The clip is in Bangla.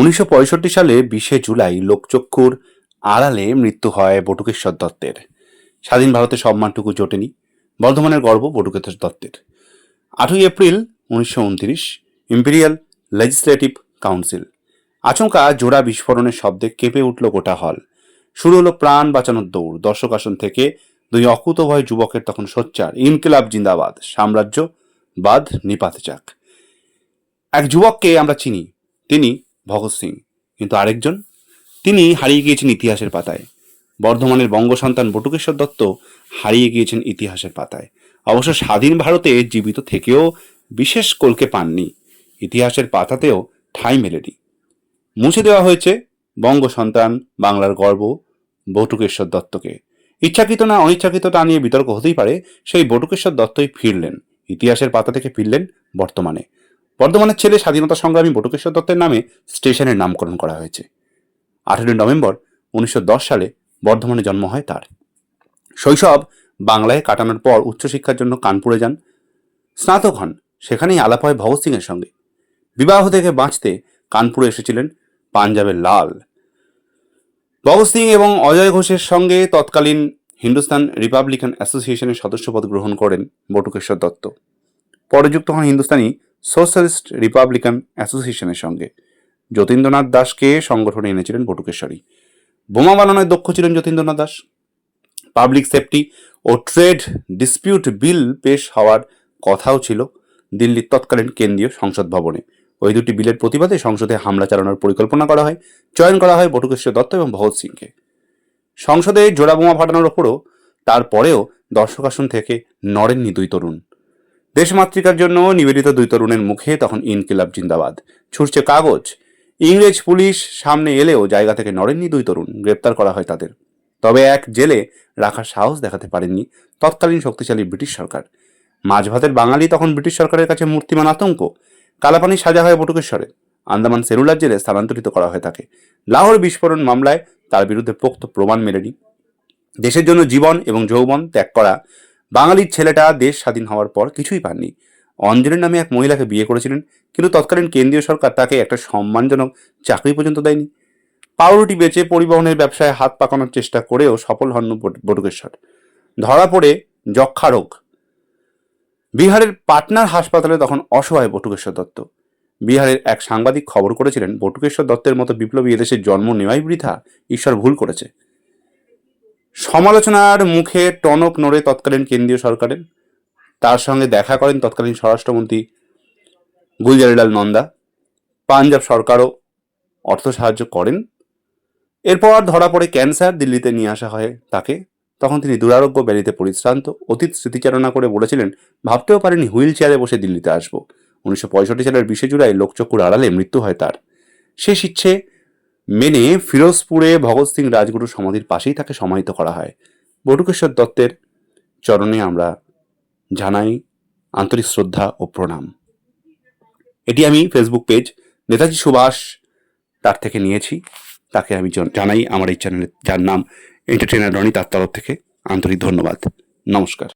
উনিশশো পঁয়ষট্টি সালে বিশে জুলাই লোকচক্ষুর আড়ালে মৃত্যু হয় বটুকেশ্বর দত্তের। স্বাধীন ভারতের সম্মানটুকু জোটেনি। বর্ধমানের গর্ব বটুকেশ্বর দত্তের। আটই এপ্রিল উনিশশো উনত্রিশ, ইম্পেরিয়াল লেজিসলেটিভ কাউন্সিল। আচমকা জোড়া বিস্ফোরণের শব্দে কেঁপে উঠল গোটা হল। শুরু হলো প্রাণ বাঁচানোর দৌড়। দর্শক আসন থেকে দুই অকুতভয় যুবকের তখন সোচ্চার। ইনকিলাব জিন্দাবাদ। সাম্রাজ্য বাদ নিপাতে যাক। এক যুবককে আমরা চিনি। তিনি ভগৎ সিং। কিন্তু আরেকজন? তিনি হারিয়ে গিয়েছেন ইতিহাসের পাতায়। বর্ধমানের বঙ্গসন্তান বটুকেশ্বর দত্ত হারিয়ে গিয়েছেন ইতিহাসের পাতায়। অবশ্য স্বাধীন ভারতে জীবিত থেকেও বিশেষ কলকে পাননি। ইতিহাসের পাতাতেও ঠাঁই মেলেনি। মুছে দেওয়া হয়েছে বঙ্গ সন্তান বাংলার গর্ব, বটুকেশ্বর দত্তকে। ইচ্ছাকৃত না অনিচ্ছাকৃত তা নিয়ে বিতর্ক হতেই পারে। সেই বটুকেশ্বর দত্তই ফিরলেন। ইতিহাসের পাতা থেকে ফিরলেন বর্তমানে। বর্ধমানের ছেলে স্বাধীনতা সংগ্রামী বটুকেশ্বর দত্তের নামে স্টেশনের নামকরণ করা হয়েছে। আঠেরোই নভেম্বর উনিশশো দশ সালে বর্ধমানে জন্ম হয় তার। শৈশব বাংলায় কাটানোর পর উচ্চশিক্ষার জন্য কানপুরে যান। স্নাতক হন, সেখানেই আলাপ হয় ভগৎ সিংয়ের সঙ্গে। বিবাহ থেকে বাঁচতে কানপুরে এসেছিলেন পাঞ্জাবের লাল। ভগৎ সিং এবং অজয় ঘোষের সঙ্গে তৎকালীন হিন্দুস্তান রিপাবলিকান অ্যাসোসিয়েশনের সদস্যপদ গ্রহণ করেন বটুকেশ্বর দত্ত। পরে যুক্ত হন হিন্দুস্তানি সোশ্যালিস্ট রিপাবলিকান অ্যাসোসিয়েশনের সঙ্গে। যতীন্দ্রনাথ দাসকে সংগঠনে এনেছিলেন বটুকেশ্বরী। বোমা বানানোয় দক্ষ ছিলেন যতীন্দ্রনাথ দাস। পাবলিক সেফটি ও ট্রেড ডিসপিউট বিল পেশ হওয়ার কথাও ছিল দিল্লির তৎকালীন কেন্দ্রীয় সংসদ ভবনে। ওই দুটি বিলের প্রতিবাদে সংসদে হামলা চালানোর পরিকল্পনা করা হয়, চয়ন করা হয় বটুকেশ্বর দত্ত এবং ভগৎ সিংকে। সংসদে জোড়া বোমা ফাটানোর ওপরও তারপরেও দর্শক আসন থেকে নড়েননি দুই তরুণ। দেশমাতৃকার জন্য নিবেদিত দুই তরুণের মুখে তখন ইনকিলাব জিন্দাবাদ। ছুটছে কাগজ। ইংরেজ পুলিশ সামনে এলেও জায়গা থেকে নড়েননি দুই তরুণ। গ্রেপ্তার করা হয় তাদের। তবে এক জেলে রাখার সাহস দেখাতে পারেননি তৎকালীন শক্তিশালী ব্রিটিশ সরকার। মাঝ ভাতের বাঙালি তখন ব্রিটিশ সরকারের কাছে মূর্তিমান আতঙ্ক। কালাপানি সাজা হয় বটুকেশ্বরে। আন্দামান সেলুলার জেলে স্থানান্তরিত করা হয়ে থাকে লাহোর বিস্ফোরণ মামলায় তার বিরুদ্ধে পোক্ত প্রমাণ মেলেনি। দেশের জন্য জীবন এবং যৌবন ত্যাগ করা বাঙালির ছেলেটা দেশ স্বাধীন হওয়ার পর কিছুই পাননি। অঞ্জনের নামে এক মহিলাকে বিয়ে করেছিলেন, কিন্তু তৎকালীন কেন্দ্রীয় সরকার তাকে একটা সম্মানজনক চাকরি পর্যন্ত দেয়নি। পাউরুটি বেচে পরিবহনের ব্যবসায় হাত পাকানোর চেষ্টা করেও সফল হন বট- বটুকেশ্বর। ধরা পড়ে যক্ষা রোগ। বিহারের পাটনার হাসপাতালে তখন অসহায় বটুকেশ্বর দত্ত। বিহারের এক সাংবাদিক খবর করেছিলেন, বটুকেশ্বর দত্তের মতো বিপ্লবী এদেশে জন্ম নেওয়াই বৃথা, ঈশ্বর ভুল করেছে। সমালোচনার মুখে টনক নড়ে তৎকালীন কেন্দ্রীয় সরকারের। তার সঙ্গে দেখা করেন তৎকালীন স্বরাষ্ট্রমন্ত্রী গুলজারিলাল নন্দা। পাঞ্জাব সরকারও অর্থ সাহায্য করেন। এরপর ধরা পড়ে ক্যান্সার, দিল্লিতে নিয়ে আসা হয় তাকে। তখন তিনি দুরারোগ্য ব্যাধিতে পরিশ্রান্ত। অতীত স্মৃতিচারণা করে বলেছিলেন, ভাবতেও পারেনি হুইল চেয়ারে বসে দিল্লিতে আসব। উনিশশো পঁয়ষট্টি সালের বিশে জুলাই লোকচক্ষুর আড়ালে মৃত্যু হয় তার। শেষ ইচ্ছে মেনে ফিরোজপুরে ভগৎ সিং রাজগুরু সমাধির পাশেই তাকে সমাহিত করা হয়। বটুকেশ্বর দত্তের চরণে আমরা জানাই আন্তরিক শ্রদ্ধা ও প্রণাম। এটি আমি ফেসবুক পেজ নেতাজি সুভাষ তার থেকে নিয়েছি। তাকে আমি জানাই আমার এই চ্যানেলে যার নাম এন্টারটেনার রনি তার তরফ থেকে আন্তরিক ধন্যবাদ। নমস্কার।